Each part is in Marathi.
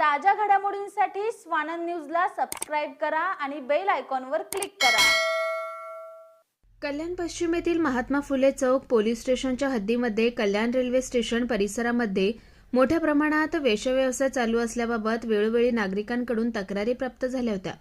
ताज्या घडामोडींसाठी स्वानंद न्यूजला सबस्क्राईब करा आणि बेल आयकॉनवर क्लिक करा. कल्याण पश्चिम येथील महात्मा फुले चौक पोलीस स्टेशनच्या हद्दीमध्ये कल्याण रेल्वे स्टेशन परिसरामध्ये मोठ्या प्रमाणात वेशव्यवसाय चालू असल्याबाबत वेळोवेळी नागरिकांकडून तक्रारी प्राप्त झाल्या होत्या.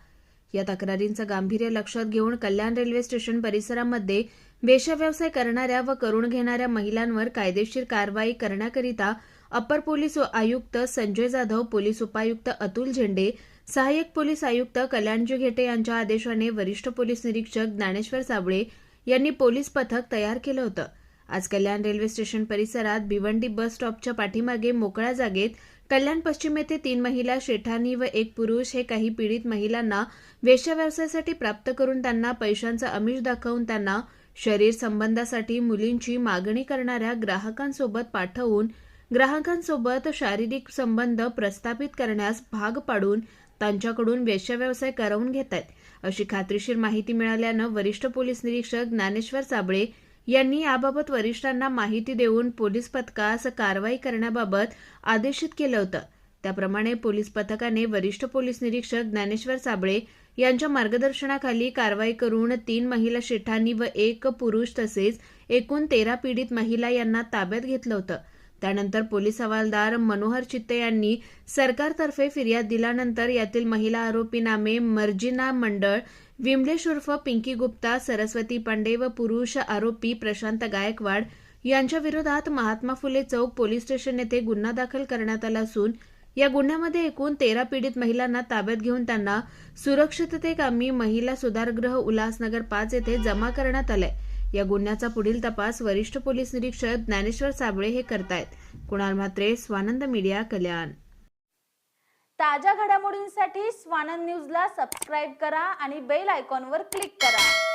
या तक्रारींचं गांभीर्य लक्षात घेऊन कल्याण रेल्वे स्टेशन परिसरामध्ये वेशव्यवसाय करणाऱ्या व करून घेणाऱ्या महिलांवर कायदेशीर कारवाई करण्याकरिता अप्पर पोलीस आयुक्त संजय जाधव पोलीस उपायुक्त अतुल झेंडे सहाय्यक पोलीस आयुक्त कल्याणजी घेटे यांच्या आदेशाने वरिष्ठ पोलीस निरीक्षक ज्ञानेश्वर साबळे यांनी पोलीस पथक तयार केलं होतं. आज कल्याण रेल्वे स्टेशन परिसरात भिवंडी बस स्टॉपच्या पाठीमागे मोकळ्या जागेत कल्याण पश्चिम येथे तीन महिला शेठानी व एक पुरुष हे काही पीडित महिलांना वेश्याव्यवसायासाठी प्राप्त करून त्यांना पैशांचा आमिष दाखवून त्यांना शरीर संबंधासाठी मुलींची मागणी करणाऱ्या ग्राहकांसोबत पाठवून ग्राहकांसोबत शारीरिक संबंध प्रस्थापित करण्यास भाग पाडून त्यांच्याकडून वेश्याव्यवसाय करवून घेत आहेत अशी खात्रीशीर माहिती मिळाल्यानं वरिष्ठ पोलीस निरीक्षक ज्ञानेश्वर साबळे यांनी याबाबत वरिष्ठांना माहिती देऊन पोलीस पथकास कारवाई करण्याबाबत आदेशित केलं होतं. त्याप्रमाणे पोलीस पथकाने वरिष्ठ पोलीस निरीक्षक ज्ञानेश्वर साबळे यांच्या मार्गदर्शनाखाली कारवाई करून तीन महिला शेठांनी व एक पुरुष तसेच एकूण तेरा पीडित महिला यांना ताब्यात घेतलं होतं. त्यानंतर पोलीस हवालदार मनोहर चित्ते यांनी सरकारतर्फे फिर्याद दिल्यानंतर यातील महिला आरोपी नामे मर्जिना मंडळ विमलेश उर्फ पिंकी गुप्ता सरस्वती पांडे व पुरुष आरोपी प्रशांत गायकवाड यांच्या विरोधात महात्मा फुले चौक पोलीस स्टेशन येथे गुन्हा दाखल करण्यात आला असून या गुन्ह्यामध्ये एकूण तेरा पीडित महिलांना ताब्यात घेऊन त्यांना सुरक्षिततेकामी महिला सुधारगृह उल्हासनगर पाच येथे जमा करण्यात आलंय. या गुन्ह्याचा पुढील तपास वरिष्ठ पोलीस निरीक्षक ज्ञानेश्वर साबळे हे करतायत. कुणाल म्हात्रे स्वानंद मीडिया कल्याण. ताज्या घडामोडींसाठी स्वानंद न्यूजला सबस्क्राईब करा आणि बेल आयकॉनवर क्लिक करा.